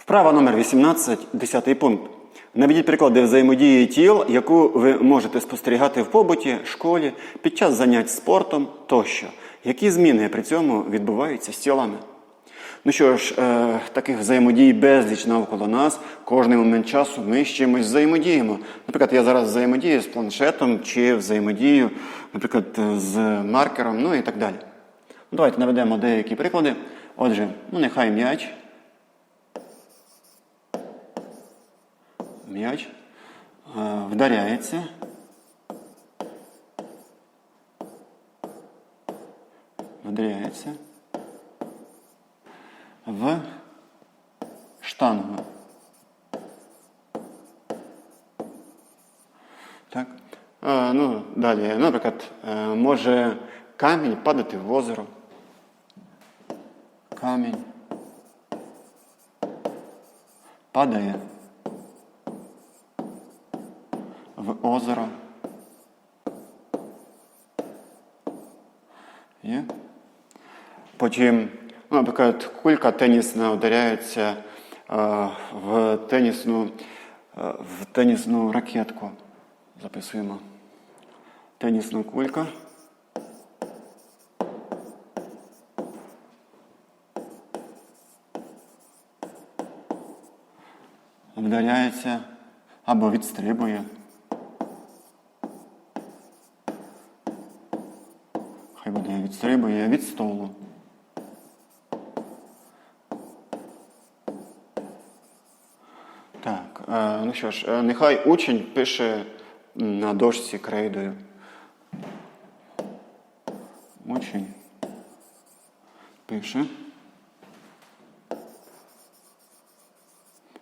Вправа номер 18, 10 пункт. Наведіть приклади взаємодії тіл, яку ви можете спостерігати в побуті, школі, під час занять спортом тощо. Які зміни при цьому відбуваються з тілами? Ну що ж, е, таких взаємодій безліч навколо нас. Кожний момент часу ми з чимось взаємодіємо. Наприклад, я зараз взаємодію з планшетом чи взаємодію, наприклад, з маркером, ну і так далі. Ну, давайте наведемо деякі приклади. Отже, ну нехай м'яч. М'яч е, вдаряється. Вдаряється в штангу. Так. Е, ну, далі, наприклад, е, може камінь падати в озеро. Камінь падає Озеро. Є? Потім, ну, наприклад, кулька тенісна ударяється е, в тенісну, е, в тенісну ракетку. Записуємо. Тенісна кулька. Вдаряється або відстрибує. Хай буде відстрибує від столу. Так, е, ну що ж, е, нехай учень пише на дошці крейдою. Учень пише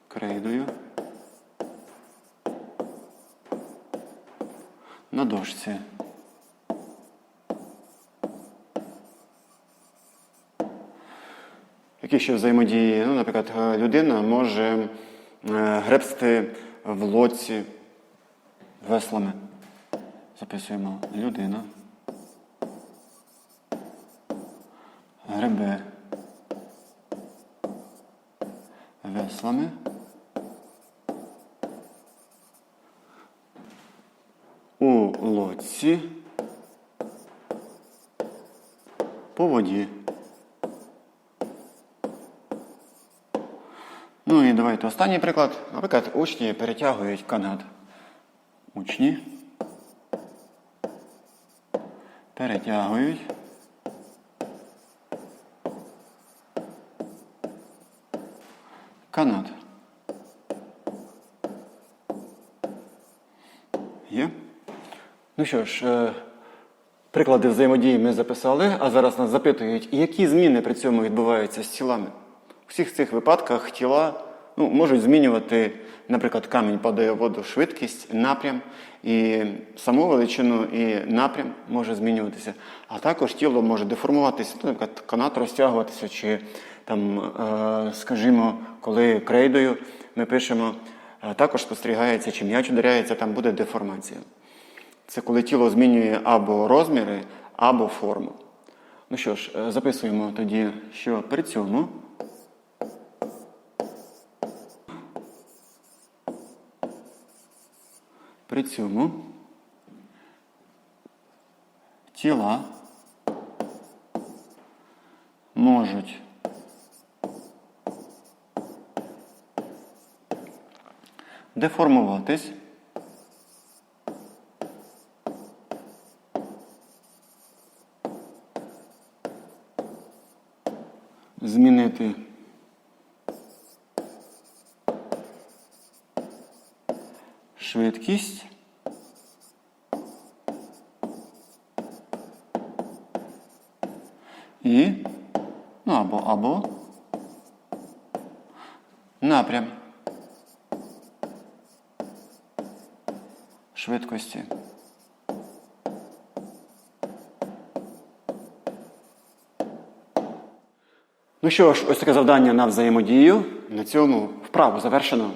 крейдою на дошці. Які ще взаємодії? Ну, наприклад, е, людина може е, гребсти в лодці веслами. Записуємо людина. Гребе веслами. У лодці по воді. Ну і давайте останній приклад. Наприклад, учні перетягують канат. Учні перетягують канат. Є? Ну що ж, е, приклади взаємодії ми записали, а зараз нас запитують, які зміни при цьому відбуваються з тілами. У всіх цих випадках тіла ну, можуть змінювати, наприклад, камінь падає в воду, швидкість, напрям, і саму величину, і напрям може змінюватися. А також тіло може деформуватися, ну, наприклад, канат розтягуватися, чи там, е, скажімо, коли крейдою ми пишемо, е, також спостерігається, чи м'яч ударяється, там буде деформація. Це коли тіло змінює або розміри, або форму. Ну що ж, е, записуємо тоді, що при цьому. При цьому тіла можуть деформуватись. Змінити швидкість. І, ну або або напрям швидкості. Ну що ж, ось таке завдання на взаємодію. На цьому вправу завершено.